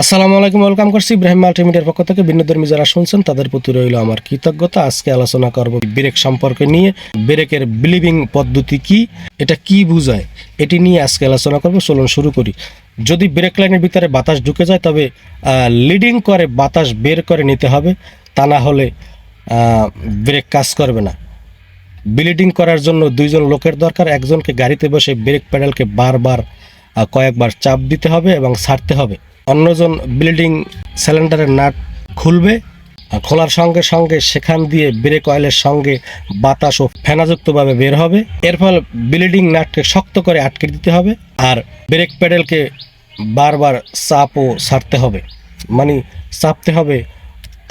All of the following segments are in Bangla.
আসসালামু আলাইকুম, ওয়েলকাম করছি ইব্রাহিম মাল্টিমিডিয়ার পক্ষ থেকে। ভিন্নধর্মী যারা শুনছেন, তাদের প্রতি রইল আমার কৃতজ্ঞতা। আজকে আলোচনা করব ব্রেক সম্পর্কে নিয়ে। ব্রেকের বিলিভিং পদ্ধতি কি, এটা কি বোঝায়, এটি নিয়ে আজকে আলোচনা করব। চলুন শুরু করি। যদি ব্রেক লাইনের ভিতরে বাতাস ঢুকে যায়, তবে লিডিং করে বাতাস বের করে নিতে হবে। তা না হলে ব্রেক কাজ করবে না। ব্লিডিং করার জন্য দুইজন লোকের দরকার। একজনকে গাড়িতে বসে ব্রেক প্যাডেলকে বারবার কয়েকবার চাপ দিতে হবে এবং ছাড়তে হবে। অন্যজন ব্লিডিং সিলিন্ডারের নাট খুলবে খোলার সঙ্গে সঙ্গে সেখান দিয়ে ব্রেক অয়েলের সঙ্গে বাতাস ও ফেনাযুক্তভাবে বের হবে। এর ফলে ব্লিডিং নাটকে শক্ত করে আটকে দিতে হবে, আর ব্রেক প্যাডেলকে বারবার চাপ ও ছাড়তে হবে মানে চাপতে হবে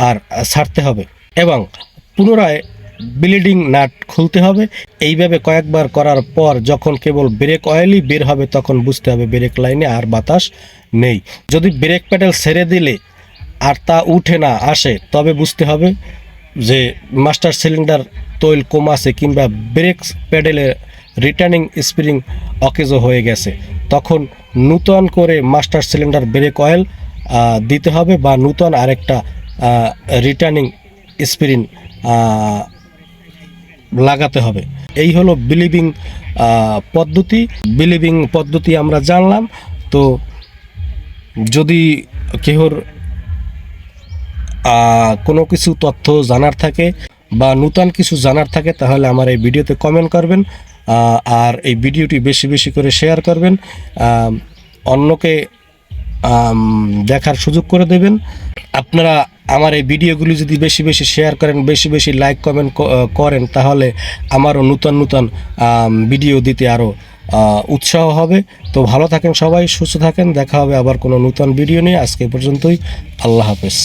আর ছাড়তে হবে। এবং পুনরায় ব্লিডিং নাট খুলতে হবে। এইভাবে কয়েকবার করার পর যখন কেবল ব্রেক অয়েলই বের হবে, তখন বুঝতে হবে ব্রেক লাইনে আর বাতাস নেই। যদি ব্রেক প্যাডেল ছেড়ে দিলে আর তা উঠে না আসে, তবে বুঝতে হবে যে মাস্টার সিলিন্ডার তৈল কম আছে কিংবা ব্রেক প্যাডেলের রিটার্নিং স্প্রিং অকেজো হয়ে গেছে। তখন নূতন করে মাস্টার সিলিন্ডার ব্রেক অয়েল দিতে হবে বা নূতন আরেকটা রিটার্নিং স্প্রিং লাগাতে হবে। এই হলো বিলিভিং পদ্ধতি। বিলিভিং পদ্ধতি আমরা জানলাম। তো যদি কেহর কোনো কিছু তথ্য জানার থাকে বা নূতন কিছু জানার থাকে, তাহলে আমার এই ভিডিওতে কমেন্ট করবেন আর এই ভিডিওটি বেশি বেশি করে শেয়ার করবেন। অন্যকে দেখার সুযোগ করে দেবেন। আপনারা আমার এই ভিডিওগুলি যদি বেশি বেশি শেয়ার করেন, বেশি বেশি লাইক কমেন্ট করেন, তাহলে আমারও নূতন নূতন ভিডিও দিতে আরও উৎসাহ হবে। তো ভালো থাকেন সবাই, সুস্থ থাকেন। দেখা হবে আবার কোনো নূতন ভিডিও নিয়ে। আজকে পর্যন্তই। আল্লাহ হাফেজ।